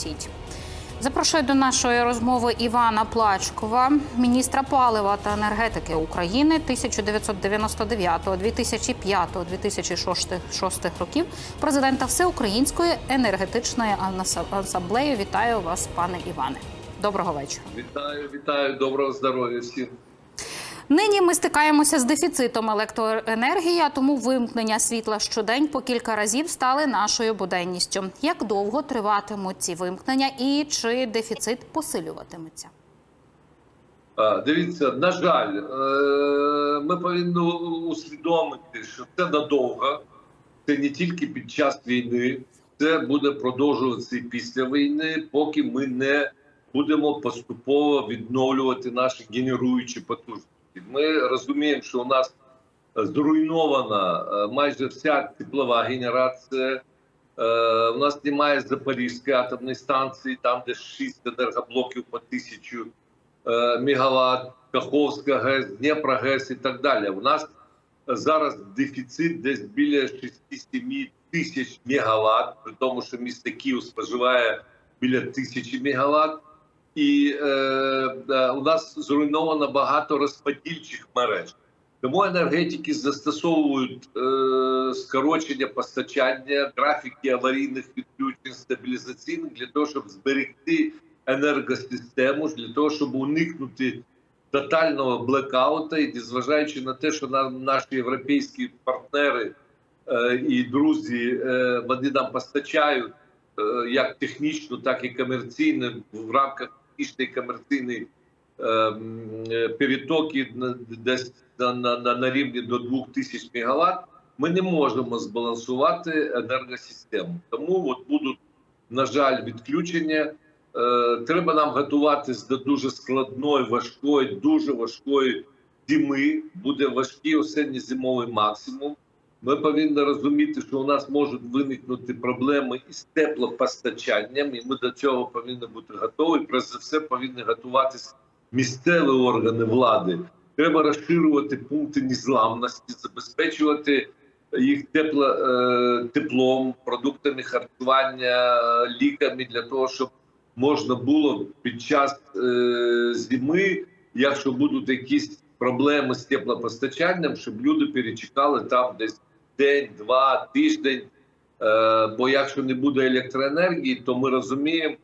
крутіть. Запрошую до нашої розмови Івана Плачкова, міністра палива та енергетики України 1999, 2005, 2006 років, президента Всеукраїнської енергетичної асамблеї. Вітаю вас, пане Іване. Доброго вечора. Вітаю, вітаю, доброго здоров'я всім. Нині ми стикаємося з дефіцитом електроенергії, а тому вимкнення світла щодень по кілька разів стали нашою буденністю. Як довго триватимуть ці вимкнення і чи дефіцит посилюватиметься? Дивіться, на жаль, е, ми повинні усвідомити, що це надовго, це не тільки під час війни, це буде продовжуватися і після війни, поки ми не будемо поступово відновлювати наші генеруючі потужності. Ми розуміємо, що у нас зруйнована майже вся теплова генерація. У нас немає Запорізької атомної станції, там де 6 енергоблоків по тисячу мегаватт, Каховська ГЕС, Дніпра ГЕС і так далі. У нас зараз дефіцит десь біля 6-7 тисяч мегаватт, при тому, що місто Київ споживає біля тисячі мегаватт. І е, у нас зруйновано багато розподільчих мереж. Тому енергетики застосовують е, скорочення постачання, графіки аварійних відключень стабілізаційних для того, щоб зберегти енергосистему, для того, щоб уникнути тотального блекаута, і незважаючи на те, що нам наші європейські партнери е, і друзі е, вони нам постачають е, як технічно, так і комерційно в рамках технічної комерційної е, перетоки десь на, на, на рівні до 2000 мегаватт, ми не можемо збалансувати енергосистему. Тому от будуть, на жаль, відключення. Е, треба нам готуватись до дуже складної, важкої, дуже важкої зими. Буде важкий осінньо-зимовий максимум. Ми повинні розуміти, що у нас можуть виникнути проблеми із теплопостачанням, і ми до цього повинні бути готові. Про за все повинні готуватися місцеві органи влади. Треба розширювати пункти незламності, забезпечувати їх тепло, е, теплом, продуктами харчування, ліками для того, щоб можна було під час е, зими, якщо будуть якісь проблеми з теплопостачанням, щоб люди перечекали там десь день, два, тиждень. Е, бо якщо не буде електроенергії, то ми розуміємо,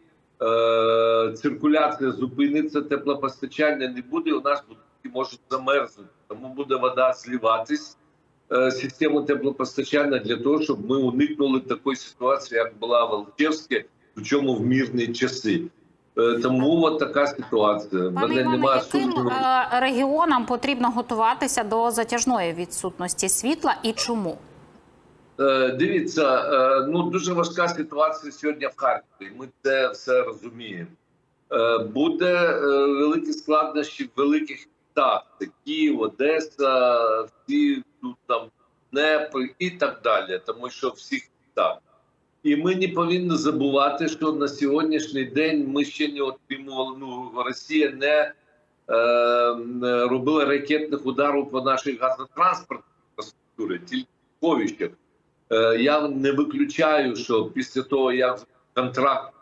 е, циркуляція зупиниться, теплопостачання не буде. У нас будуть можуть замерзнути, тому буде вода зливатись. е, Систему теплопостачання для того, щоб ми уникнули такої ситуації, як була в Алчевське, причому в мирні часи. Е, Тому от така ситуація. Пане Мене Іване, немає яким сумніву. е, регіонам потрібно готуватися до затяжної відсутності світла і чому? Е, Дивіться, ну дуже важка ситуація сьогодні в Харкові. Ми це все розуміємо. Буде великі складнощі в великих містах. Київ, Одеса, всі тут там Днепр і так далі, тому що всіх містах. І ми не повинні забувати, що на сьогоднішній день ми ще не отримували. Ну Росія не е, робила ракетних ударів по нашій газотранспортній інфраструктурі, тільки в повіщах. Е, Я не виключаю, що після того, як контракт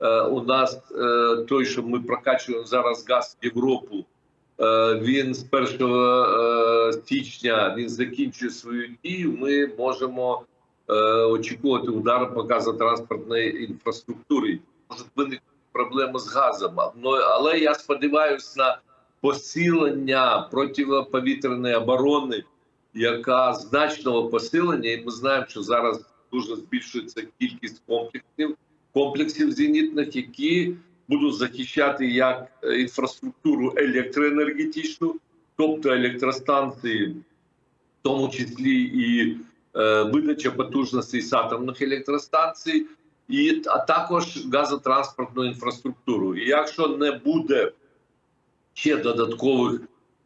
е, у нас е, той, що ми прокачуємо зараз газ в Європу, е, він з 1 е, січня він закінчує свою дію. Ми можемо очікувати удару по газотранспортній інфраструктурі. Можуть виникнути проблеми з газом. Ну, але я сподіваюся на посилення протиповітряної оборони яка значного посилення, і ми знаємо, що зараз дуже збільшується кількість комплексів комплексів зенітних, які будуть захищати як е, інфраструктуру електроенергетичну, тобто електростанції, в тому числі і е, видача потужностей з атомних електростанцій, і а також газотранспортну інфраструктуру. І якщо не буде ще додаткових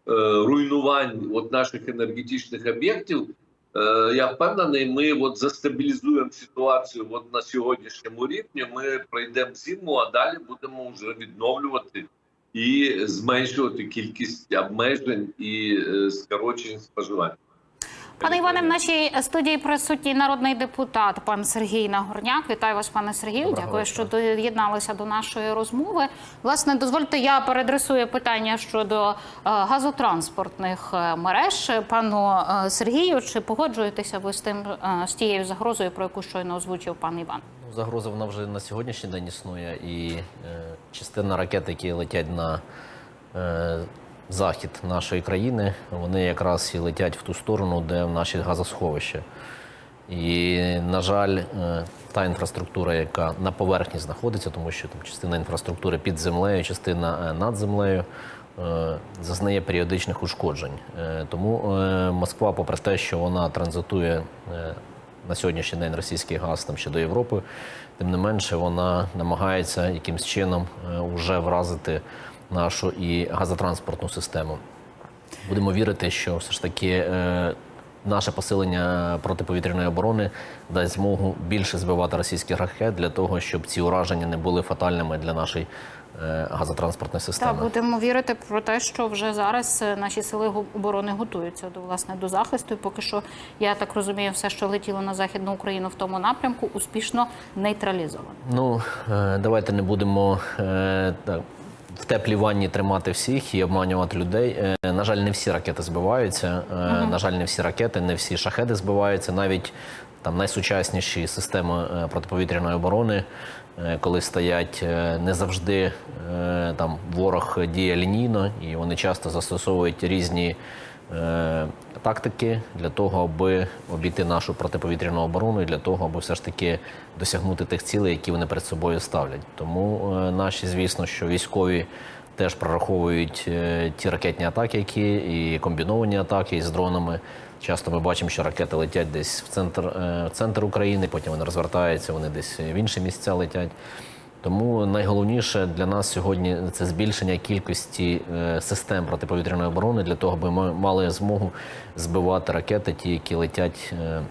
Е, руйнувань от наших енергетичних об'єктів, е, я впевнений, ми от застабілізуємо ситуацію от на сьогоднішньому рівні. Ми пройдемо зиму, а далі будемо вже відновлювати і зменшувати кількість обмежень і е, скорочень споживання. Пане Іване, в нашій студії присутній народний депутат пан Сергій Нагорняк. Вітаю вас, пане Сергію. Доброго Дякую, що доєдналися до нашої розмови. Власне, дозвольте, я передресую питання щодо е, газотранспортних е, мереж. Пану е, Сергію, чи погоджуєтеся ви з тим з тією загрозою, про яку щойно озвучив пан Іван? Ну, Загроза вона вже на сьогоднішній день існує, і частина ракет, які летять на захід нашої країни, вони якраз і летять в ту сторону, де наші газосховища. І, на жаль, е, та інфраструктура, яка на поверхні знаходиться, тому що там частина інфраструктури під землею, частина е, над землею, е, зазнає періодичних ушкоджень. Тому Москва, попри те, що вона транзитує на сьогоднішній день російський газ там ще до Європи, тим не менше вона намагається якимсь чином уже вразити нашу і газотранспортну систему. Будемо вірити, що все ж таки е, наше посилення протиповітряної оборони дасть змогу більше збивати російських ракет для того, щоб ці ураження не були фатальними для нашої е, газотранспортної системи. Так, будемо вірити про те, що вже зараз е, наші сили оборони готуються до власне до захисту. І поки що, я так розумію, все, що летіло на західну Україну в тому напрямку, успішно нейтралізовано. Ну е, давайте не будемо е, так, в теплій ванні тримати всіх і обманювати людей. Е, На жаль, не всі ракети збиваються. Е, На жаль, не всі ракети, не всі шахеди збиваються. Навіть там найсучасніші системи е, протиповітряної оборони, коли стоять не завжди там ворог діє лінійно, і вони часто застосовують різні тактики для того, аби обійти нашу протиповітряну оборону і для того, аби все ж таки досягнути тих цілей, які вони перед собою ставлять. Тому е, наші, звісно, що військові теж прораховують е, ті ракетні атаки, які і комбіновані атаки із дронами. Часто ми бачимо, що ракети летять десь в центр, е, в центр України, потім вони розвертаються, вони десь в інші місця летять. Тому найголовніше для нас сьогодні це збільшення кількості е, систем протиповітряної оборони для того, аби ми мали змогу збивати ракети, ті, які летять. е,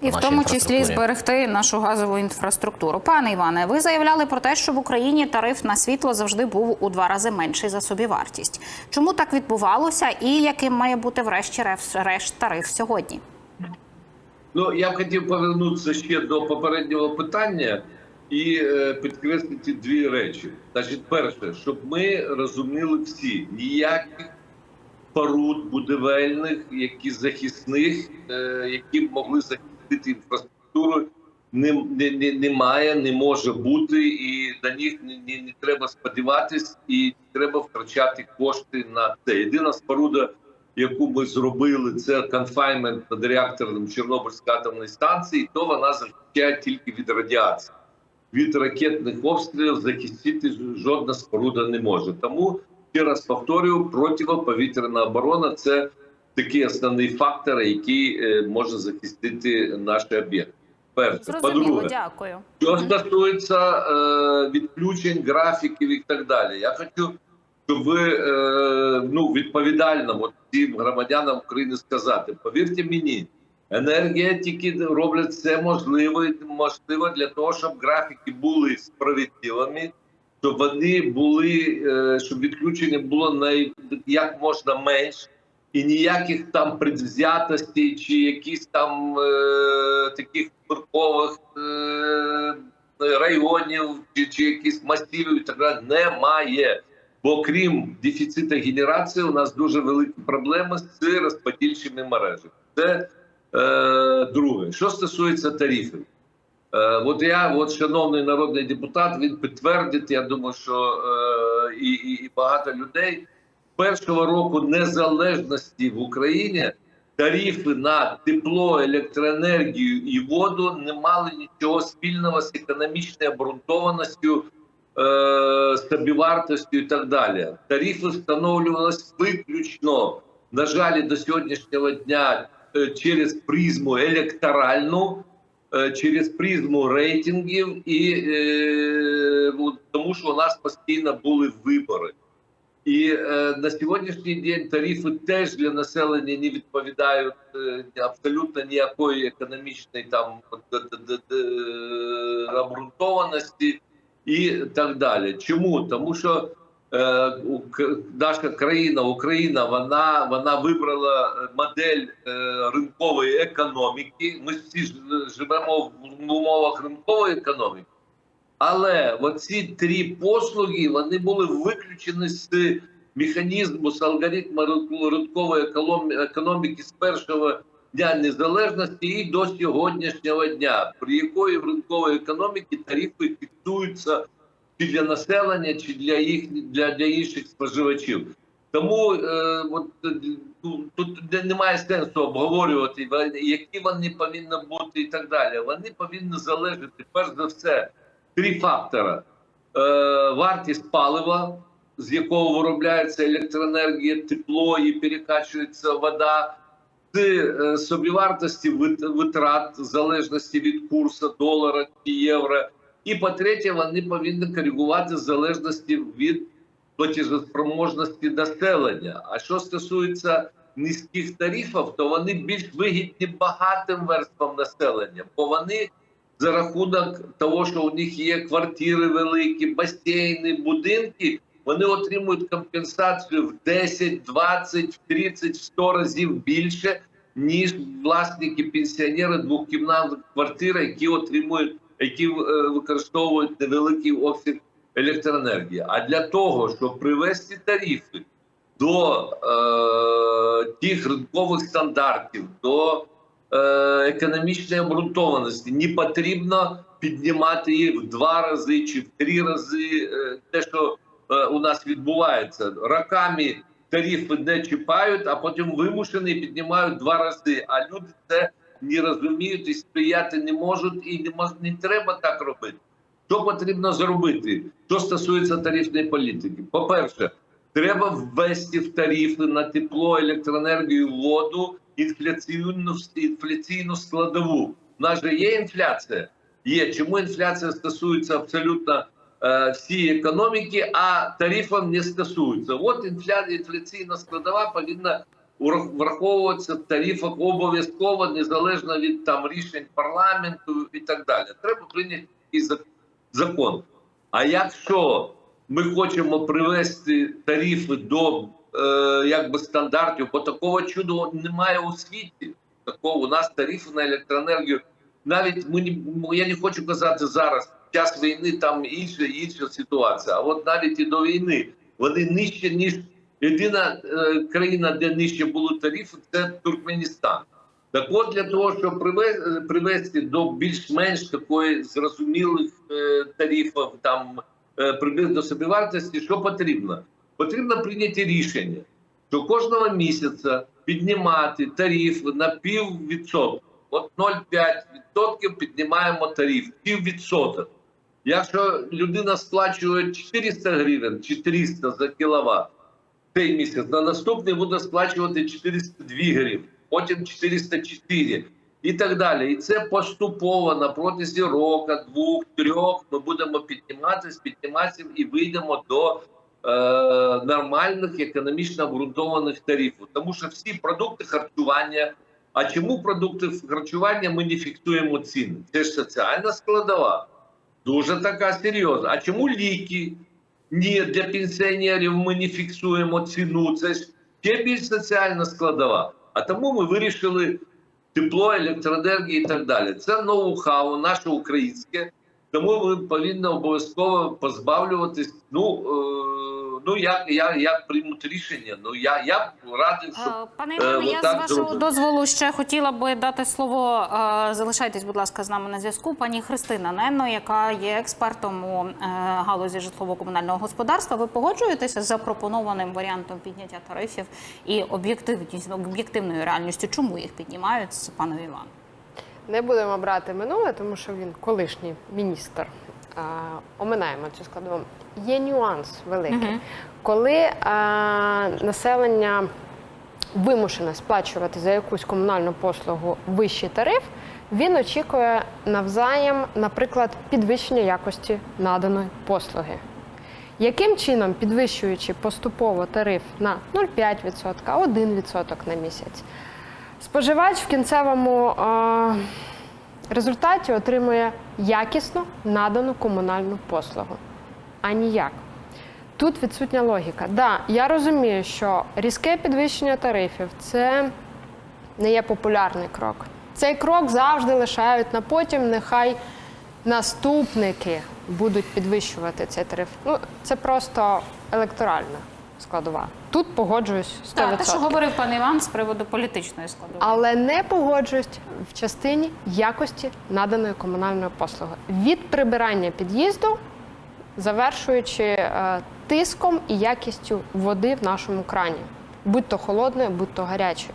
І в тому числі зберегти нашу газову інфраструктуру. Пане Іване, ви заявляли про те, що в Україні тариф на світло завжди був у два рази менший за собівартість. Чому так відбувалося, і яким має бути врешті-решт тариф сьогодні? Ну я б хотів повернутися ще до попереднього питання і е, підкреслити дві речі. Значить, перше, щоб ми розуміли всі, ніяких споруд будівельних, які захисних, е, які б могли захистити інфраструктуру, не, не, не, немає, не може бути, і на них не треба сподіватись, і треба втрачати кошти на це. Єдина споруда, яку ми зробили, це конфаймент над реактором Чорнобильської атомної станції, то вона захищає тільки від радіації. Від ракетних обстрілів захистити жодна споруда не може. Тому ще раз повторюю, протиповітряна оборона це такий основний фактор, який е, може захистити наші об'єкти. Перше, по-друге, дякую. що стосується е, відключень, графіків і так далі, я хочу, щоб ви е, ну, відповідально от, всім громадянам України сказати: повірте мені, енергетики роблять все можливе, можливе для того, щоб графіки були справедливими, щоб вони були, е, щоб відключення було най, як можна менше. І ніяких там предвзятостей чи якісь там е, таких вибіркових е, районів чи, чи якісь масивів і так далі немає. Бо крім дефіциту генерації, у нас дуже великі проблеми з розподільчими мережами. Це друге. Що стосується тарифів, е, от я, от шановний народний депутат, він підтвердить. Я думаю, що е, і, і, і багато людей першого року незалежності в Україні тарифи на тепло, електроенергію і воду не мали нічого спільного з економічною обґрунтованістю, е, собівартостю і так далі. Тарифи встановлювалися виключно, на жаль, до сьогоднішнього дня е, через призму електоральну. е, Через призму рейтингів, і е, тому що у нас постійно були вибори. І е, на сьогоднішній день тарифи теж для населення не відповідають е, абсолютно ніякої економічної там д- обґрунтованості і так далі. Чому? Тому що е, наша країна, Україна, вона, вона вибрала е, модель е, ринкової економіки. Ми всі живемо в умовах ринкової економіки. Але оці три послуги вони були виключені з механізму, з алгоритму ринкової економіки з першого дня незалежності і до сьогоднішнього дня, при якої в ринковій економіки тарифи фіксуються чи для населення, чи для їх для, для інших споживачів. Тому е, от, ну, тут немає сенсу обговорювати, які вони повинні бути і так далі. Вони повинні залежати перш за все три фактора: е, вартість палива, з якого виробляється електроенергія, тепло і перекачується вода. З е, собівартості витрат в залежності від курсу долара чи євро. І по-третє, вони повинні коригувати залежності від платежеспроможності населення. А що стосується низьких тарифів, то вони більш вигідні багатим верствам населення, бо вони за рахунок того, що у них є квартири великі, басейни, будинки, вони отримують компенсацію в 10, 20, 30, 100 разів більше, ніж власники пенсіонери двохкімнатних квартир, які отримують, які е, використовують невеликий обсяг електроенергії. А для того, щоб привести тарифи до е, тих ринкових стандартів, до е, економічної обґрунтованості, не потрібно піднімати їх в два рази чи в три рази. Е, те, що е, у нас відбувається, роками тарифи не чіпають, а потім вимушені піднімають два рази. А люди це не розуміють і сприяти не можуть, і не мож, не треба так робити. Що потрібно зробити? Що стосується тарифної політики? По-перше, треба ввести в тарифи на тепло, електроенергію, воду інфляційну, інфляційну складову. У нас же є інфляція. Є. Чому інфляція стосується абсолютно е, всієї економіки, а тарифам не стосується? От інфля, інфляційна складова повинна враховуватися в обов'язково, незалежно від там рішень парламенту і так далі. Треба прийняти зак- закон. А якщо ми хочемо привести тарифи до е, якби стандартів, бо такого чуда немає у світі. Такого у нас тарифи на електроенергію. Навіть ми я не хочу казати зараз, в час війни там інша інша ситуація. А от навіть і до війни вони нижче ніж єдина е, країна, де нижче були тарифи, це Туркменістан. Так от для того, щоб привести до більш-менш такої зрозумілих е, тарифів, там е, приблизно собівартості, що потрібно? Потрібно прийняти рішення, що кожного місяця піднімати тариф на піввідсотка. От 0,5% піднімаємо тариф, піввідсоток. Якщо людина сплачує 400 гривень чи 300 за кіловат цей місяць, на наступний буде сплачувати 402 гривні, потім 404 і так далі. І це поступово на протязі року, двох, трьох ми будемо підніматися, підніматися і вийдемо до е, нормальних економічно обґрунтованих тарифів. Тому що всі продукти харчування. А чому продукти харчування ми не фіксуємо ціни? Це ж соціальна складова, дуже така серйозна. А чому ліки? Ні, для пенсіонерів ми не фіксуємо ціну. Це ще більш соціальна складова. А тому ми вирішили тепло, електроенергію і так далі. Це ноу-хау, наше українське. Тому ми повинні обов'язково позбавлюватись. Ну, е, ну як, як, як приймуть рішення? Ну я, я б радив, щоб Е, Пане Е, я з вашого зробимо. дозволу ще хотіла би дати слово. е, Залишайтесь, будь ласка, з нами на зв'язку. Пані Христина Ненно, яка є експертом у е, галузі житлово-комунального господарства. Ви погоджуєтеся з запропонованим варіантом підняття тарифів і об'єктивність об'єктивною реальністю? Чому їх піднімають пане Івану? Не будемо брати минуле, тому що він колишній міністр. Оминаємо цю складову. Є нюанс великий. Коли а, населення вимушене сплачувати за якусь комунальну послугу вищий тариф, він очікує навзаєм, наприклад, підвищення якості наданої послуги. Яким чином, підвищуючи поступово тариф на 0,5%, 1% на місяць, споживач в кінцевому результаті отримує якісно надану комунальну послугу? А ніяк. Тут відсутня логіка. Да, я розумію, що різке підвищення тарифів це не є популярний крок. Цей крок завжди лишають на потім. Нехай наступники будуть підвищувати цей тариф. Ну це просто електоральна складова. Тут погоджуюсь 100%. Так, те, що говорив пан Іван з приводу політичної складової. Але не погоджуюсь в частині якості наданої комунальної послуги від прибирання під'їзду, завершуючи е, тиском і якістю води в нашому крані, будь то холодною, будь то гарячою.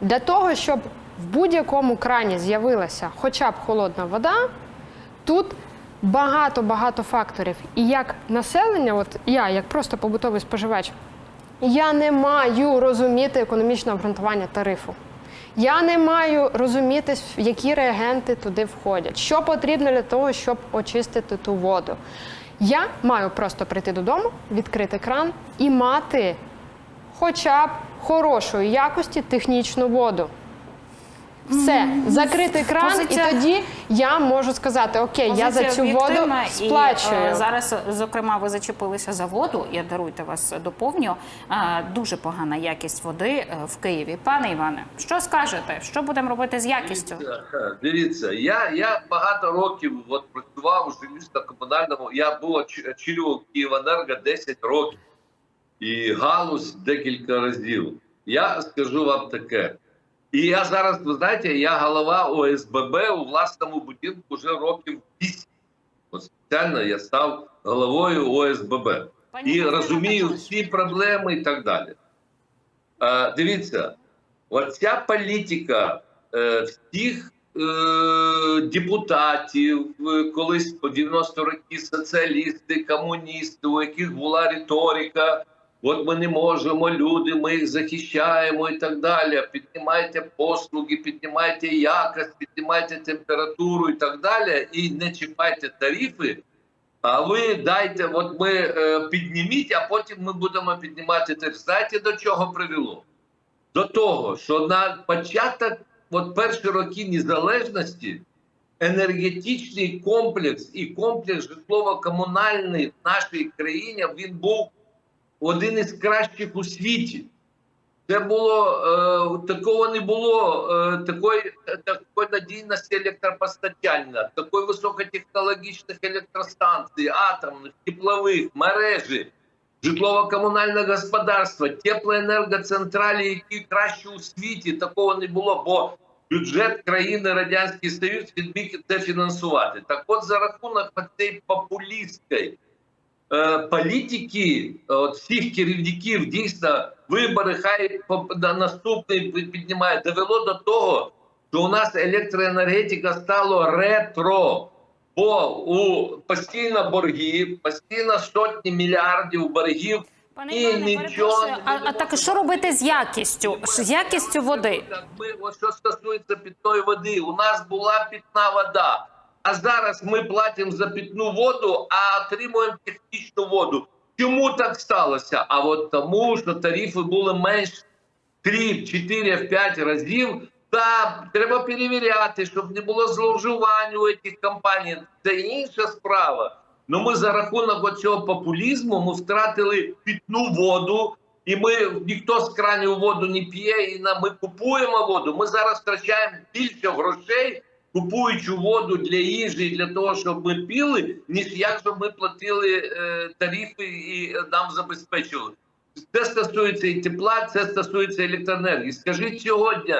Для того, щоб в будь-якому крані з'явилася хоча б холодна вода, тут багато-багато факторів. І як населення, от я, як просто побутовий споживач, я не маю розуміти економічне обґрунтування тарифу. Я не маю розуміти, які реагенти туди входять, що потрібно для того, щоб очистити ту воду. Я маю просто прийти додому, відкрити кран і мати хоча б хорошої якості технічну воду. Все, закрити кран, Позиція- і тоді я можу сказати: Окей, я за Позиція цю воду об'єктивна, і, сплачую. е, зараз, зокрема, ви зачепилися за воду. Я даруйте вас доповню. Е, Дуже погана якість води е, в Києві. Пане Іване, що скажете? Що будемо робити з якістю? Дивіться, Дивіться, я, я багато років от, працював у жилищно-комунальному. Я був оч- очолював Київенерго 10 років і галузь декілька разів. Я скажу вам таке. І я зараз, ви знаєте, я голова ОСББ у власному будинку вже років 8. От спеціально я став головою ОСББ. Пані І розумію всі проблеми і так далі. Е, дивіться, оця політика е, всіх е, депутатів, е, колись по 90 роки соціалісти, комуністи, у яких була риторика. От ми не можемо, люди, ми їх захищаємо і так далі. Піднімайте послуги, піднімайте якість, піднімайте температуру і так далі. І не чіпайте тарифи. А ви дайте, от ми е, підніміть, а потім ми будемо піднімати тариф. Знаєте, до чого привело? До того, що на початок, от перші роки незалежності, енергетичний комплекс і комплекс житлово-комунальний в нашій країні він був один із кращих у світі. Це було е, такого не було, е, такої, такої надійності електропостачання, такої високотехнологічних електростанцій, атомних, теплових, мережі, житлово-комунальне господарство, теплоенергоцентралі, які краще у світі такого не було, бо бюджет країни Радянський Союз він міг це фінансувати. Так от за рахунок цієї популістської е, політики, от всіх керівників дійсно вибори, хай наступний піднімає, довело до того, що у нас електроенергетика стало ретро. Бо у постійно борги, постійно сотні мільярдів боргів. Пане і Іване, нічого не а, а так що робити з якістю? З якістю води? Ми, от що стосується питної води, у нас була питна вода, а зараз ми платимо за питну воду, а отримуємо технічну воду. Чому так сталося? А от тому, що тарифи були менш 3, 4, 5 разів. Та треба перевіряти, щоб не було зловживань у цих компаній. Це інша справа. Ну ми за рахунок цього популізму ми втратили питну воду, і ми ніхто з кранів воду не п'є, і на ми купуємо воду. Ми зараз втрачаємо більше грошей, купуючи воду для їжі, для того, щоб ми пили, ніж якщо ми платили е, тарифи і нам забезпечували. Це стосується і тепла, це стосується електроенергії. Скажіть сьогодні,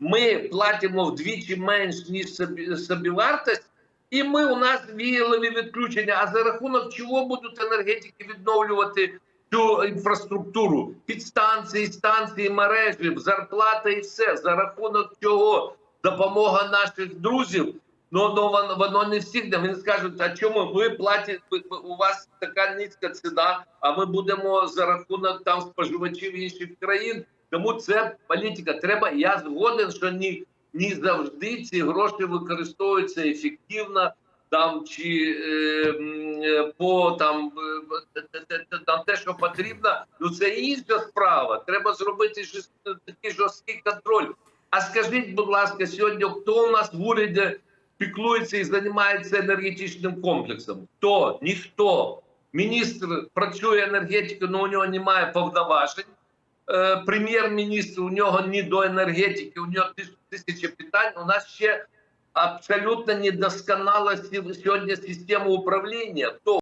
ми платимо вдвічі менш ніж собі, собівартість, і ми у нас віялові відключення. А за рахунок чого будуть енергетики відновлювати цю інфраструктуру? Підстанції, станції, мережі, зарплата і все. За рахунок чого допомога наших друзів. Ну, ну воно, воно не всіх. Вони скажуть, а чому ви платите, у вас така низька ціна, а ми будемо за рахунок там споживачів інших країн. Тому це політика. Треба. Я згоден, що ні, ні завжди ці гроші використовуються ефективно. Там чи е, е, по там, е, там те, що потрібно, ну це інша справа. Треба зробити такий жорсткий контроль. А скажіть, будь ласка, сьогодні хто у нас в уряді піклується і займається енергетичним комплексом? Хто? Ніхто. Міністр працює енергетикою, але у нього немає повноважень. Е, Прем'єр-міністр у нього ні до енергетики, у нього тис- тисячі питань. У нас ще абсолютно недосконала сі- сьогодні система управління. Хто